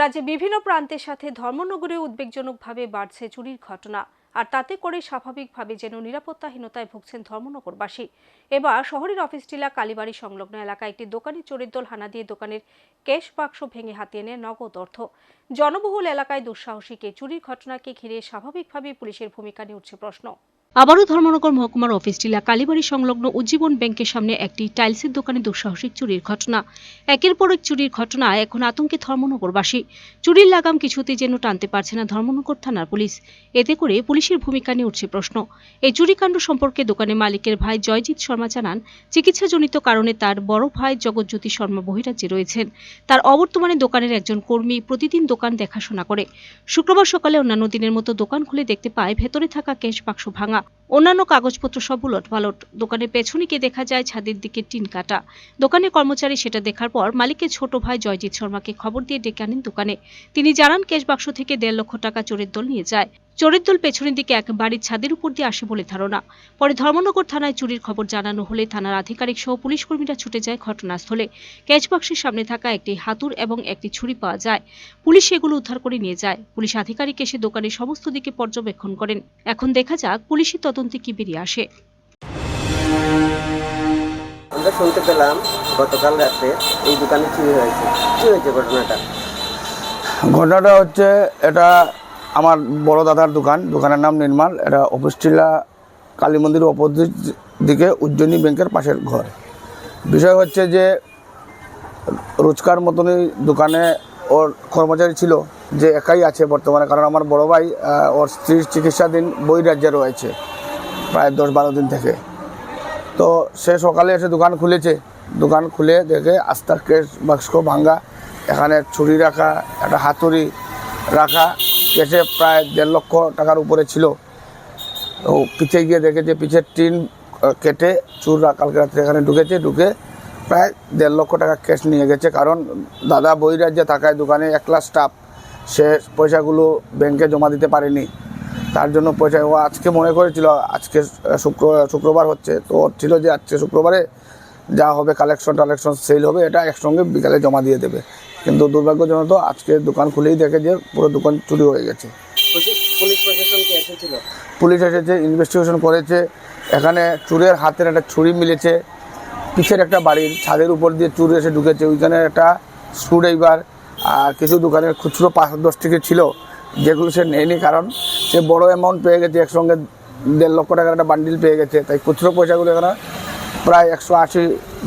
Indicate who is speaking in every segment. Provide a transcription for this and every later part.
Speaker 1: রাজ্যে বিভিন্ন প্রান্তের সাথে ধর্মনগরে উদ্বেগজনকভাবে বাড়ছে চুরির ঘটনা, আর তাতে করে স্বাভাবিকভাবে যেন নিরাপত্তাহীনতায় ভুগছেন ধর্মনগরবাসী। এবার শহরের অফিস টিলা কালীবাড়ি সংলগ্ন এলাকায় একটি দোকানে চোরের দল হানা দিয়ে দোকানের ক্যাশ বাক্স ভেঙে হাতিয়ে নেয় নগদ অর্থ। জনবহুল এলাকায় দুঃসাহসীকে চুরির ঘটনাকে ঘিরে স্বাভাবিকভাবে পুলিশের ভূমিকা নিয়ে উঠছে প্রশ্ন। আবারও ধর্মনগর মহকুমার অফিস টিলা কালীবাড়ি সংলগ্ন উজ্জীবন ব্যাংকের সামনে একটি টাইলসের দোকানে দুঃসাহসিক চুরির ঘটনা। একের পর এক চুরির ঘটনা, এখন আতঙ্কে ধর্মনগরবাসী। চুরির লাগাম কিছুতেই যেন টানতে পারছে না ধর্মনগর থানার পুলিশ। এতে করে পুলিশের ভূমিকা নিয়ে উঠছে প্রশ্ন। এই চুরিকাণ্ড সম্পর্কে দোকানের মালিকের ভাই জয়জিৎ শর্মা জানান, চিকিৎসাজনিত কারণে তার বড় ভাই জগৎজ্যোতি শর্মা বহিরাজ্যে রয়েছেন। তার অবর্তমানে দোকানের একজন কর্মী প্রতিদিন দোকান দেখাশোনা করে। শুক্রবার সকালে অন্যান্য দিনের মতো দোকান খুলে দেখতে পায়, ভেতরে থাকা ক্যাশ বাক্স ভাঙা। অন্যান্য কাগজপত্র সব উলট পালট। দোকানের পেছনে দেখা যায় ছাদের দিকে টিন কাটা। দোকানের কর্মচারী সেটা দেখার পর মালিকের ছোট ভাই জয়জিৎ শর্মাকে খবর দিয়ে ডেকে আনেন দোকানে। তিনি জানান ক্যাশ বাক্স থেকে দেড় লক্ষ টাকা চোরের দল নিয়ে যায়। চোরের দল পেছনের দিকে এক বাড়ির ছাদের উপর দিয়ে আসে বলে ধারণা। পরে ধর্মনগর থানায় চুরির খবর জানানো হলে থানার আধিকারিক সহ পুলিশ কর্মীরা ছুটে যায় ঘটনাস্থলে। ক্যাচ বাক্সের সামনে থাকা একটি হাতুর এবং একটি ছুরি পাওয়া যায়। পুলিশ সেগুলো উদ্ধার করে নিয়ে যায়। পুলিশ আধিকারিক এসে দোকানের সমস্ত দিকে পর্যবেক্ষণ করেন। এখন দেখা যাক পুলিশের তদন্তে কি বেরিয়ে আসে।
Speaker 2: আমরা শুনতে পেলাম গতকাল রাতে এই দোকানে চুরি হয়েছে। কি হয়েছে ঘটনাটা?
Speaker 3: ঘটনাটা হচ্ছে এটা আমার বড় দাদার দোকান, দোকানের নাম নির্মাল। এটা অফিসটিলা কালী মন্দিরের অপোজিট দিকে উজ্জয়নী ব্যাংকের পাশের ঘর। বিষয় হচ্ছে যে, রোজকার মতনই দোকানে ওর কর্মচারী ছিল, যে একাই আছে বর্তমানে। কারণ আমার বড় ভাই ওর স্ত্রীর চিকিৎসাধীন বই রাজ্যে রয়েছে, প্রায় দশ বারো দিন থেকে। তো সে সকালে এসে দোকান খুলেছে। দোকান খুলে দেখে আস্তার কেস বাক্স ভাঙ্গা, এখানে ছুরি রাখা, একটা হাতুড়ি রাখা কেসে প্রায় দেড় লক্ষ টাকার উপরে ছিল। তো পিছিয়ে গিয়ে দেখেছে পিছের টিন কেটে চুর রা- কালকে রাত্রে এখানে ঢুকেছে, ঢুকে প্রায় দেড় লক্ষ টাকা ক্যাশ নিয়ে গেছে। কারণ দাদা বহিরাজ্যে থাকায় দোকানে একলা স্টাফ সে পয়সাগুলো ব্যাংকে জমা দিতে পারেনি। তার জন্য পয়সা, ও আজকে মনে করেছিল, আজকে শুক্র, শুক্রবার হচ্ছে। তো ছিল যে আজকে শুক্রবারে যা হবে কালেকশন টালেকশন সেল হবে এটা একসঙ্গে বিকালে জমা দিয়ে দেবে। কিন্তু দুর্ভাগ্যজনক আজকে দোকান খুলেই দেখে যে পুরো দোকান চুরি হয়ে গেছে।
Speaker 2: পুলিশ-
Speaker 3: এসেছে ইনভেস্টিগেশন করেছে এখানে চুরের হাতের একটা ছুরি মিলেছে পিছের একটা বাড়ির ছাদের উপর দিয়ে চুর এসে ঢুকেছে ওইখানে একটা স্ক্রুড্রাইভার আর কিছু দোকানের খুচরো পাঁচ দশ থেকে ছিল যেগুলো সে নেয়নি কারণ সে বড় অ্যামাউন্ট পেয়ে গেছে একসঙ্গে দেড় লক্ষ টাকার একটা বান্ডিল পেয়ে গেছে তাই খুচরো পয়সাগুলো এখানে প্রায় একশো আশি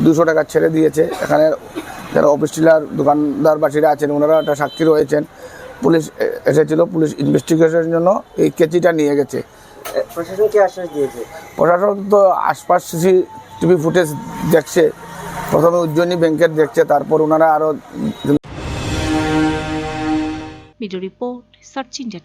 Speaker 3: দুশো টাকা ছেড়ে দিয়েছে। এখানে যারা অফিস টিলার দোকানদারবাসীরা আছেন ওনারা একটা সাক্ষী রয়েছেন। পুলিশ এসেছিল পুলিশ ইনভেস্টিগেশনের জন্য এই কেচিটা নিয়ে গেছে।
Speaker 2: প্রশাসন কি আশ্বাস দিয়েছে?
Speaker 3: প্রশাসন তো আশপাশ সিসি টিভি ফুটেজ দেখছে। প্রথমে উজ্জয়িনী ব্যাংকের দেখছে তারপর ওনারা আরও
Speaker 1: ভিডিও রিপোর্ট সার্চ ইন্ডিয়া